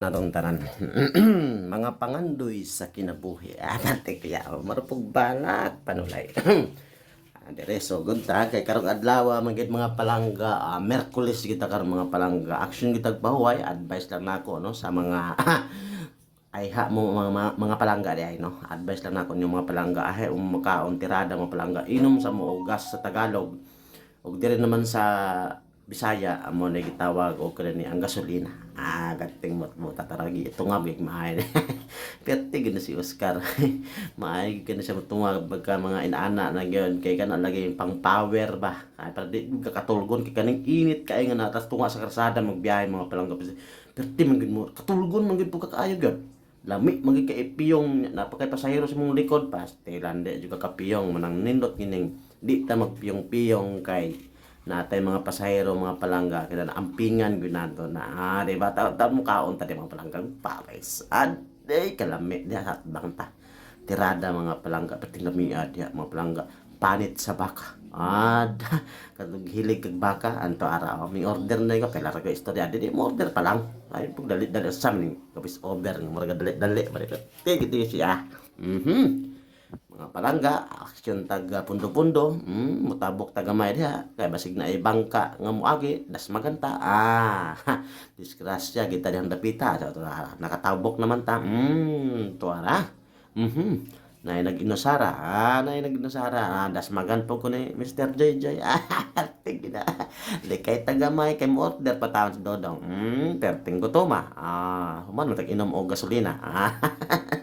natong tanan mga pangandoy sa kinabuhi. Ah pati kaya. Marupog balak panulay. Ah, dire so good ta. Kay karong adlaw ah, magid mga palangga. Ah, Merkulis kita karong mga palangga. Action kita pahuway advice lang nako no sa mga ay ha mo mga, mga, mga palangga di ay no? Advice lang nako yung mga palangga. Ay um makaon tirada mga palangga. Inom sa mo gas sa Tagalog. Ug dire naman sa Bisaya amo na gitawag o kani ang gasolina. Ah, gating mo mo tataragi ito nga big maay. Perte gid si Oscar. maay gid siya motungag pagka mga inaana na gyud kay kana lagi pang power ba. Ay para di ka katulgon kay kaning init kay nga natas tunga sa karsada magbiyahe mga palangga. Perte man gid mo katulgon man gid po kakaayo gyud. Lami magi kay piyong napakay pasahero sa mong likod pas tilande juga ka piyong manang nindot gining di ta magpiyong-piyong kay natay mga pasahero mga palangga kaya na ampingan ginado na ah, di ba ta, ta mo kaon ta di mga palangga? Pares. Aday kalami di hat bang ta. Tirada mga palangga pati lami adya mga palangga. Panit sa baka. Ad katong hilig kag baka anto ara may order na ko kailan ko istorya di mo order pa lang. Ay pug dali dali sa ning kapis over ng mga dali dali balik tig ito siya. Mhm mga palangga, aksyon taga pundo-pundo, mm, mutabok taga may diha, kay basig na ibangka nga muagi, das maganta. Ah, disgrasya kita dihang dapita, so, ah, nakatabok naman ta. Mm, tuara. Mhm. Nay nag-inusara, ah, nay nag-inusara, ah, das magan po ko ni Mr. JJ. Ah, tig na. Di kay taga may kay mo order pa taon sa dodong. Mm, perting gutoma. Ah, human mo tag inom og gasolina. Ah.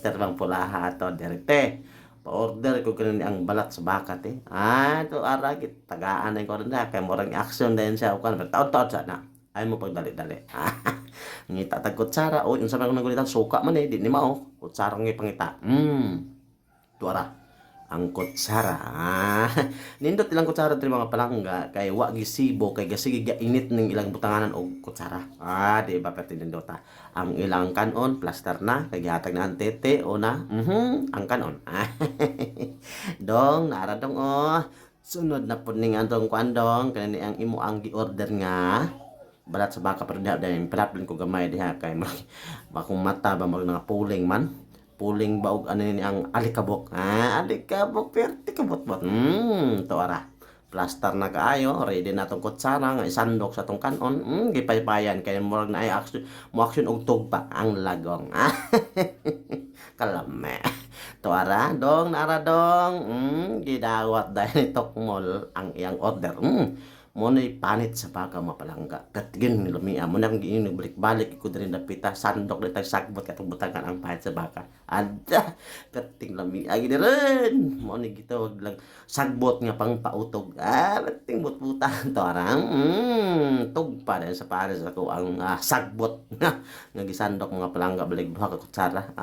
Peter bang pulaha to direte. Pa-order ko kanin ang balat sa bakat eh. Ah, to ara git tagaan ay ko rin na kay morang action din siya ukan taon-taon sa na. Ay mo pagdali-dali. ngita tag kutsara o yung sabi ko nagulitan suka man eh di ni mao kutsara ng ipangita. Mm. Tuara ang kutsara. Nindot ilang kutsara diri mga palangga kay wa gisibo kay gasigi init ning ilang butanganan og kutsara. Ah, di ba pati nindota. Ang ilang kanon plaster na kay gihatag na ang tete o na. Mhm, ang kanon. Dong nara dong oh. Sunod na pud ning antong kuan dong kanini ang imo ang gi-order nga balat sa baka pero diha dahil palaplin ko gamay diha kay bakong mata ba mag nga puling man puling baog ano ni ang alikabok. Ah, alikabok perti kabot bot. Hmm, to ara. Plaster na kaayo, ready na tong kutsara nga isandok sa tong kanon. Hmm, gipaypayan kay mo na ay action, mo action og tugpa ang lagong. Ah. Kalame. To ara, dong nara dong. Hmm, gidawat dahil tokmol ang iyang order. Hmm mo na panit sa baka mapalangga. Katigin ni lumia mo na kung giinog balik-balik ko din napita sandok na tayo sagbot katong ang panit sa baka. Ada kating lami agi rin. Mo ni gitawag lang sagbot nga pang pautog. Ah, kating butbutan to arang. Mm, tug pa din sa pares ako ang ah, sagbot nga gisandok mga palangga balik duha ka kutsara.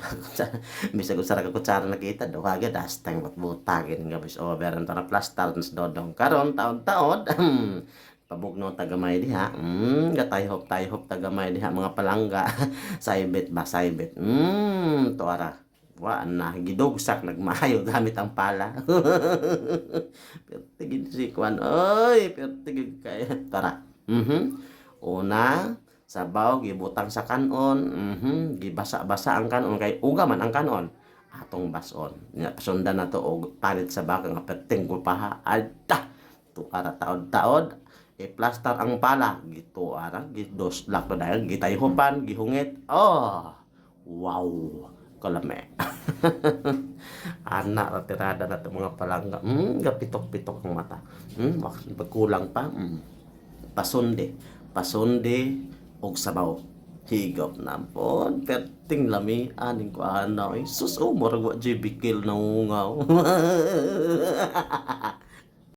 Kutsara. Bisag kutsara ka kutsara nakita duha gyud dastang butbutagin nga bis over ang na plaster dodong karon taon-taon. Pabugno tagamay diha. Mm, gatayhop tayhop tagamay diha mga palangga. saibet ba saibet. Mm, tuara. Wa na gidugsak nagmahayo gamit ang pala. Pertigid si Kwan. Oy, pertigid kaya. Tara. Mhm. Una, sabaw gibutang sa kanon. Mhm. Gibasa-basa ang kanon kay uga man ang kanon atong bason. Nya pasundan na to og palit sa baka nga perting ko pa Tu ara taod-taod i-plaster ang pala gito ara gidos lak to dahil gitayhopan gihungit oh wow. Kalame. Anak ra tirada na to mga palangga. Mm gapitok-pitok ang mata. Mm pagkulang pa. Mm. pasunde. Pasunde og sabaw. Higop na po. Perting lami. Aning ko ano eh sus oh murag wa jay bikil na ungaw